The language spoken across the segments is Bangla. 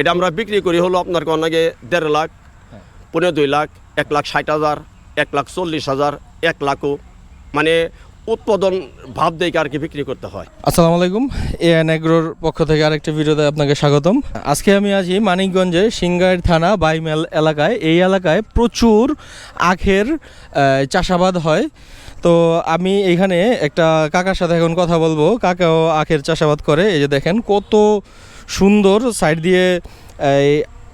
এটা আমরা বিক্রি করি হলো আপনার কনাকে দেড় লাখ। পনেরো দুই লাখ, এক লাখ ষাট হাজার, এক লাখ চল্লিশ হাজার, এক লাখও। মানে উৎপাদন ভাব দেখে আর কি বিক্রি করতে হয়। আসসালামু আলাইকুম, এএন এগ্রোর পক্ষ থেকে আরেকটা ভিডিওতে আপনাকে স্বাগতম। আজকে আমি আছি মানিকগঞ্জে সিংগাইর থানা, বাইমেল এলাকায়। এই এলাকায় প্রচুর আখের চাষাবাদ হয়। তো আমি এখানে একটা কাকার সাথে এখন কথা বলব। কাকাও আখের চাষাবাদ করে। এই যে দেখেন কত সুন্দর সাইড দিয়ে এই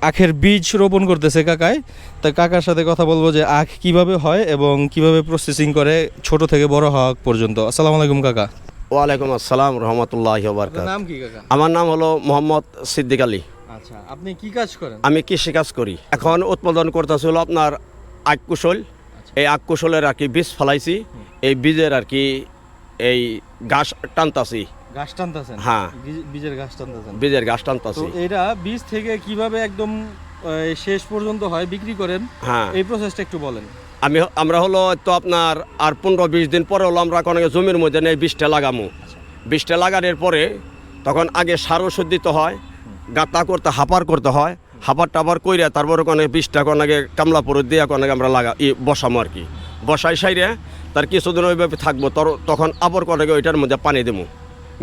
আখের বীজ রোপণ করতেছে কাকায় তা কাকার সাথে কথা বলব যে আখ কীভাবে হয় এবং কীভাবে প্রসেসিং করে ছোট থেকে বড় হওয়া পর্যন্ত। আসসালামু আলাইকুম কাকা। ওয়ালাইকুম আসসালাম রহমতুল্লাহ নাম কি কাকা? আমার নাম হলো মোহাম্মদ সিদ্দিক আলী। আচ্ছা আপনি কি কাজ করেন? আমি কৃষি কাজ করি। এখন উৎপাদন করতেছি হলো আপনার আখ কুশল। এই আখ কুশলের আর কি বীজ ফলাইছি। এই বীজের আর কি এই ঘাস টানতাছি। গাছ টানতেছেন? হ্যাঁ। বীজের গাছ টানতেছেন। বীজের ঘাস এটা বীজ থেকে কীভাবে একদম শেষ পর্যন্ত হয় বিক্রি করেন? হ্যাঁ। এই প্রসেসটা একটু বলেন। আমি আমরা হলো তো আপনার আর পনেরো বিশ দিন পরে হলো আমরা কোনো জমির মধ্যে নেই বীজটা লাগামু। বীজটা লাগানোর পরে তখন আগে সার ওষুধ দিতে হয় গাতা করতে হাপার করতে হয়। হাপার টাপার কইরা তারপর কোনো বীজটা কোনাকে কামলা পরে দিয়ে কোনাকে আমরা লাগা ই বসামো আর কি। বসাই সাইরে তার কিছুদিন ওইভাবে থাকব তখন আবার কোনাকে ওইটার মধ্যে পানি দেবো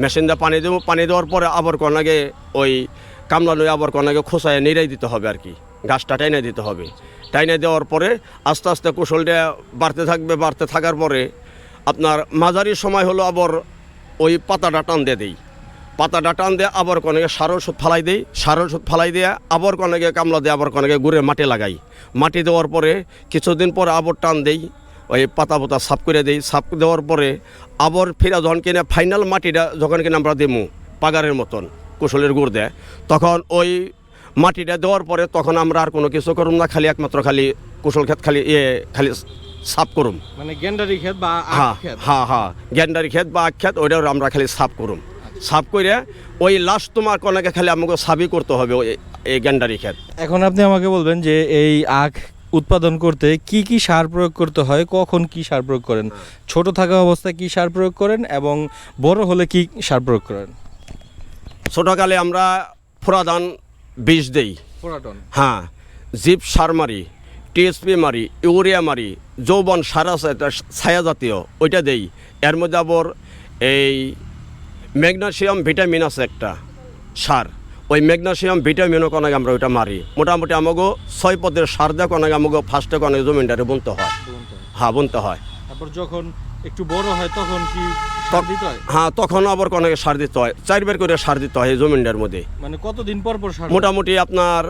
মেশিন দিয়ে পানি দেবো, পানি দেওয়ার পরে আবার কোনাকে ওই কামলা নই আবার কোনাকে খোসায় নিরাই দিতে হবে আর কি। গাছটা টাইনে দিতে হবে। টাইনে দেওয়ার পরে আস্তে আস্তে কুশলটা বাড়তে থাকবে, বাড়তে থাকার পরে আপনার মাঝারি সময় হলো আবার ওই পাতাটা টান দিয়ে দিই। পাতাটা টান দিয়ে আবার কনেকে সার ওষুধ ফালাই দিই সার ওষুধ ফালাই দিয়ে আবার কনেকে কামলা দিয়ে আবার কনেকে গুড়ে মাটি লাগাই। মাটি দেওয়ার পরে কিছুদিন পরে আবার টান দেই, ওই পাতা পোতা সাফ করে দিই। সাফ দেওয়ার পরে আবার ফেরা যখন কিনে ফাইনাল মাটিটা যখন কিনা আমরা দিমু পাগারের মতন কুশলের গুড় দেয় তখন ওই মাটিটা দেওয়ার পরে তখন আমরা আর কোনো কিছু করুম না খালি একমাত্র খালি কুশল ক্ষেত খালি ইয়ে খালি সাফ করুম। মানে গেন্ডারি ক্ষেত বা হ্যাঁ হ্যাঁ হ্যাঁ গ্যান্ডারি ক্ষেত বা আখ ক্ষেত ওইটাও আমরা খালি সাফ করুম। সাফ করে ওই লাস্ট তোমার কোনাকে খালি আমাকে সাবই করতে হবে ওই এই গ্যান্ডারি ক্ষেত। এখন আপনি আমাকে বলবেন যে এই আখ উৎপাদন করতে কি কি সার প্রয়োগ করতে হয় কখন কি সার প্রয়োগ করেন ছোট থাকা অবস্থায় কি সার প্রয়োগ করেন এবং বড় হলে কি সার প্রয়োগ করেন? ছোটকালে আমরা ফোরাদান বীজ দেই। হ্যাঁ জিপ সার মারি টিএসপি মারি ইউরিয়া মারি যৌবন সার আছে ছায়া জাতীয় ওইটা দেই। এর মধ্যে আবার এই ম্যাগনেশিয়াম ভিটামিন আছে একটা সার। ওই ম্যাগনেশিয়াম ভিটামিনও কোনাকে আমরা ওইটা মারি। মোটামুটি আমাকে ছয় পদের সার দেওয়া কোনাকে আমাকে ফার্স্টে কোনাকে জমিনটারে বুনতে হয়। হ্যাঁ বুনতে হয়। তারপর যখন একটু বড় হয় তখন কি হয়? হ্যাঁ তখন আবার কোনাকে সার দিতে হয়। চারবার করে সার দিতে হয় জমিনটার মধ্যে। মানে কতদিন পর পর সার মোটামুটি আপনার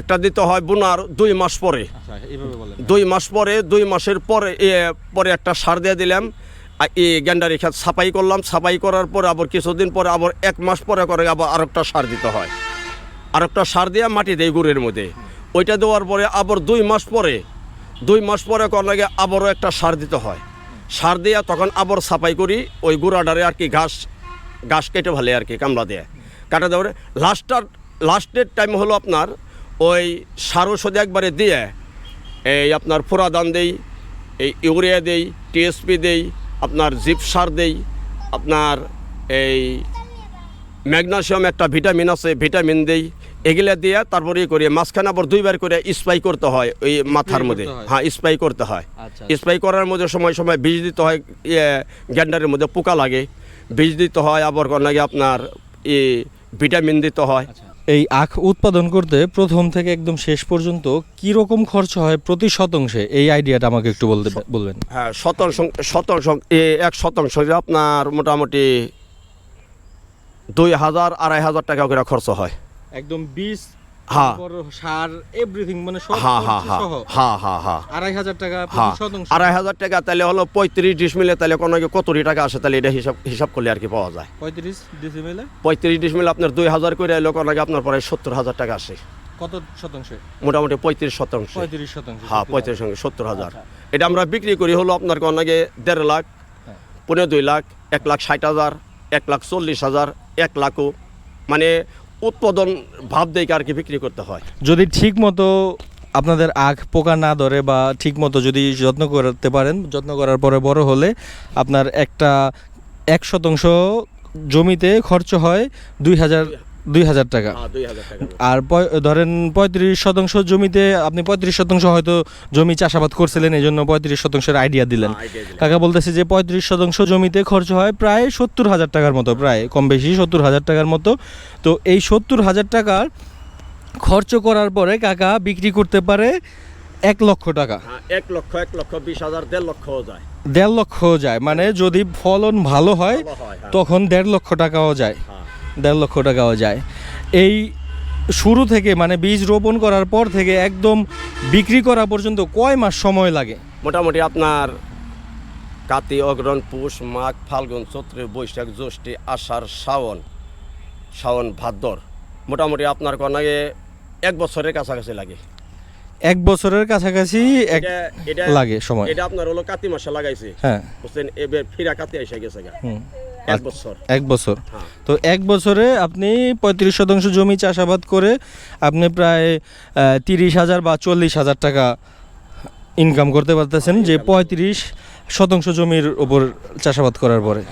একটা দিতে হয় বোনার দুই মাস পরে। আচ্ছা দুই মাস পরে দুই মাসের পরে পরে একটা সার দিয়ে দিলাম। গ্যান্ডারি খেত ছাপাই করলাম, ছাপাই করার পরে আবার কিছুদিন পরে আবার এক মাস পরে করে আবার আরেকটা সার দিতে হয়। আরেকটা সার দিয়ে মাটি দেয় গুড়ের মধ্যে। ওইটা দেওয়ার পরে আবার দুই মাস পরে, দুই মাস পরে লাগে আবারও একটা সার দিতে হয়। সার দিয়ে তখন আবার ছাপাই করি, ওই গুড়াডারে আর কি ঘাস ঘাস কেটে ভালে আর কি কামলা দিয়ে। কাটা দেওয়ার লাস্টার লাস্টের টাইম হলো আপনার ওই সার ওষুধ একবারে দিয়ে, এই আপনার ফোরাদান দেই, এই ইউরিয়া দেই টিএসপি দেই আপনার জিপ সার দেই আপনার এই ম্যাগনেসিয়াম একটা ভিটামিন আছে ভিটামিন দেই। এগুলা দিয়ে তারপরে ইয়ে করি মাঝখানে আবার দুইবার করে স্প্রাই করতে হয় ওই মাথার মধ্যে। হ্যাঁ। স্প্রাই করতে হয়। স্প্রাই করার মধ্যে সময় সময় বীজ দিতে হয় ইয়ে গ্যান্ডারের মধ্যে পোকা লাগে। বীজ দিতে হয় আবার লাগে আপনার ই ভিটামিন দিতে হয়। এই আখ উৎপাদন করতে প্রথম থেকে একদম শেষ পর্যন্ত কি রকম খরচ হয় প্রতি শতাংশে? এই আইডিয়াটা আমাকে একটু বলতে বলবেন। হ্যাঁ শতাংশ শতাংশ এক শতাংশ আপনার মোটামুটি দুই হাজার আড়াই হাজার টাকা করে খরচ হয়। একদম বীজ সার এভরিথিং মানে সব হ্যাঁ হ্যাঁ হ্যাঁ। হ্যাঁ হ্যাঁ হ্যাঁ। আড়াই হাজার টাকা হ্যাঁ। আড়াই হাজার টাকা তাহলে হলো পঁয়ত্রিশ ডিসমিলে তাহলে কোনো টাকা আসে তাহলে এটা হিসাব হিসাব করলে আর কি পাওয়া যায়। পঁয়ত্রিশ ডিসিমেলে? পঁয়ত্রিশ ডিসমিলে আপনার দুই হাজার করে এলো কোনো আপনার পরে সত্তর হাজার টাকা আসে। কত শতাংশে? মোটামুটি পঁয়ত্রিশ শতাংশ। পঁয়ত্রিশ শতাংশ হ্যাঁ পঁয়ত্রিশ সঙ্গে সত্তর হাজার। আচ্ছা। এটা আমরা বিক্রি করি হলো আপনার কনাকে দেড় লাখ হ্যাঁ। পনেরো দুই লাখ এক লাখ ষাট হাজার এক লাখ চল্লিশ হাজার এক লাখও। মানে উৎপাদন ভাব দেখে আর কি বিক্রি করতে হয়। যদি ঠিক মতো আপনাদের আখ পোকা না ধরে বা ঠিক মতো যদি যত্ন করতে পারেন, যত্ন করার পরে বড় হলে আপনার একটা এক শতাংশ জমিতে খরচ হয় দুই হাজার দুই হাজার টাকা। হ্যাঁ আর ধরেন পঁয়ত্রিশ শতাংশ জমিতে আপনি পঁয়ত্রিশ শতাংশ হয়তো জমি চাষাবাদ করছিলেন এই জন্য পঁয়ত্রিশ শতাংশের আইডিয়া দিলেন। হ্যাঁ, দিলাম। কাকা বলতেছে যে পঁয়ত্রিশ শতাংশ জমিতে খরচ হয় প্রায় সত্তর হাজার টাকার মতো প্রায় কম বেশি সত্তর হাজার টাকার মতো। তো এই সত্তর হাজার টাকার খরচ করার পরে কাকা বিক্রি করতে পারে এক লক্ষ টাকা। হ্যাঁ, এক লক্ষ এক লক্ষ বিশ হাজার দেড় লক্ষও যায়। দেড় লক্ষ যায়। মানে যদি ফলন ভালো হয়। তখন দেড় লক্ষ টাকাও যায়। দেড় লক্ষ টাকাও যায়। এই শুরু থেকে মানে বীজ রোপণ করার পর থেকে একদম বিক্রি করা পর্যন্ত কয় মাস সময় লাগে? মোটামুটি আপনার কাতি অগ্রণ পুষ মাঘ ফাল্গুন চৈত্র বৈশাখ জ্যৈষ্ঠী আষাঢ় শ্রাবণ শ্রাবণ ভাদ্র। মোটামুটি আপনার কনাগে এক বছরের কাছাকাছি লাগে। এক বছরের কাছাকাছি এক এটা এটা লাগে সময়। এটা আপনার হলো কাতি মাসে লাগাইছে। হ্যাঁ। বুঝছেন? এবার ফিরা কাতি এসে গেছে গা। এক বছর। এক বছর। হ্যাঁ। তো এক বছরে আপনি পঁয়ত্রিশ শতাংশ জমি চাষাবাদ করে আপনি প্রায় তিরিশ হাজার বা চল্লিশ হাজার টাকা ইনকাম করতে পারতেছেন যে পঁয়ত্রিশ শতাংশ জমির উপর চাষাবাদ করার পরে।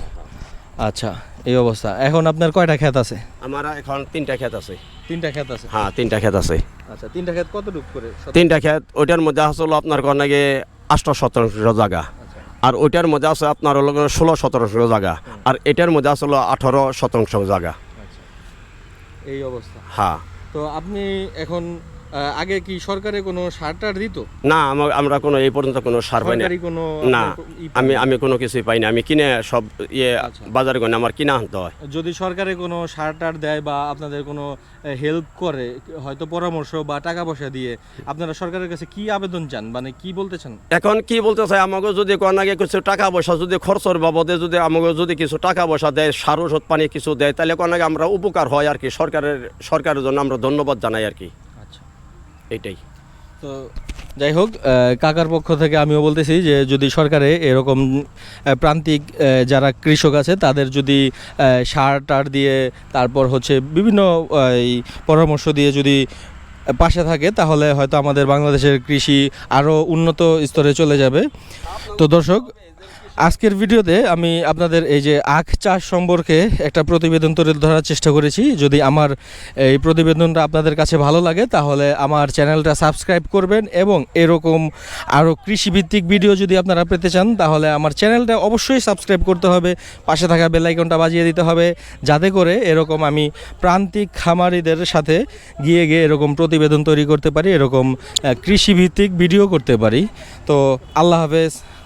আচ্ছা এই অবস্থা। এখন আপনার কয়টা ক্ষেত আছে? আমার এখন তিনটা ক্ষেত আছে। তিনটা ক্ষেত আছে? হ্যাঁ তিনটা ক্ষেত আছে। আচ্ছা তিনটা ক্ষেত কতটুকু করে তিনটা ক্ষেত ওইটার মধ্যে আসলে আপনার কনাগে আষ্ট শতাংশ জায়গা। আর ওইটার মধ্যে আছে আপনার হলো ষোলো শতাংশ জায়গা। আর এটার মধ্যে আছে হলো আঠারো শতাংশ জায়গা। এই অবস্থা। হ্যাঁ। তো আপনি এখন আগে কি সরকারে কোনো সার টার দিত? না আমার কোনো এই পর্যন্ত কোনো সার পাই না কোনো না আমি আমি কোনো কিছুই পাই না আমি কিনে সব ইয়ে আচ্ছা। বাজারে গনে আমার কিনা আনতে হয়। যদি সরকারে কোনো সার টার দেয় বা আপনাদের কোনো হেল্প করে হয়তো পরামর্শ বা টাকা পয়সা দিয়ে আপনারা সরকারের কাছে কি আবেদন চান? মানে কি বলতে চান? এখন কি বলতে চাই? আমাকে যদি কোনাগে কিছু টাকা পয়সা যদি খরচর বাবদে যদি আমাকে যদি কিছু টাকা পয়সা দেয় সার ওষুধ পানি কিছু দেয় তাহলে কোনাগে আমরা উপকার হয় আর কি। সরকারের সরকারের জন্য আমরা ধন্যবাদ জানাই আর কি। এইটাই তো যাই হোক কাকার পক্ষ থেকে আমিও বলতেছি যে যদি সরকারে এরকম প্রান্তিক যারা কৃষক আছে, তাদের যদি সার টার দিয়ে তারপর হচ্ছে বিভিন্ন এই পরামর্শ দিয়ে যদি পাশে থাকে, তাহলে হয়তো আমাদের বাংলাদেশের কৃষি আরও উন্নত স্তরে চলে যাবে। তো দর্শক আজকের ভিডিওতে আমি আপনাদের এই যে আখ চাষ সম্পর্কে একটা প্রতিবেদন তুলে ধরার চেষ্টা করেছি। যদি আমার এই প্রতিবেদনটা আপনাদের কাছে ভালো লাগে, তাহলে আমার চ্যানেলটা সাবস্ক্রাইব করবেন এবং এরকম আরও কৃষিভিত্তিক ভিডিও যদি আপনারা পেতে চান, তাহলে আমার চ্যানেলটা অবশ্যই সাবস্ক্রাইব করতে হবে। পাশে থাকা বেল আইকনটা বাজিয়ে দিতে হবে, যাতে করে এরকম আমি প্রান্তিক খামারিদের সাথে গিয়ে গিয়ে এরকম প্রতিবেদন তৈরি করতে পারি, এরকম কৃষিভিত্তিক ভিডিও করতে পারি। তো আল্লাহ হাফেজ।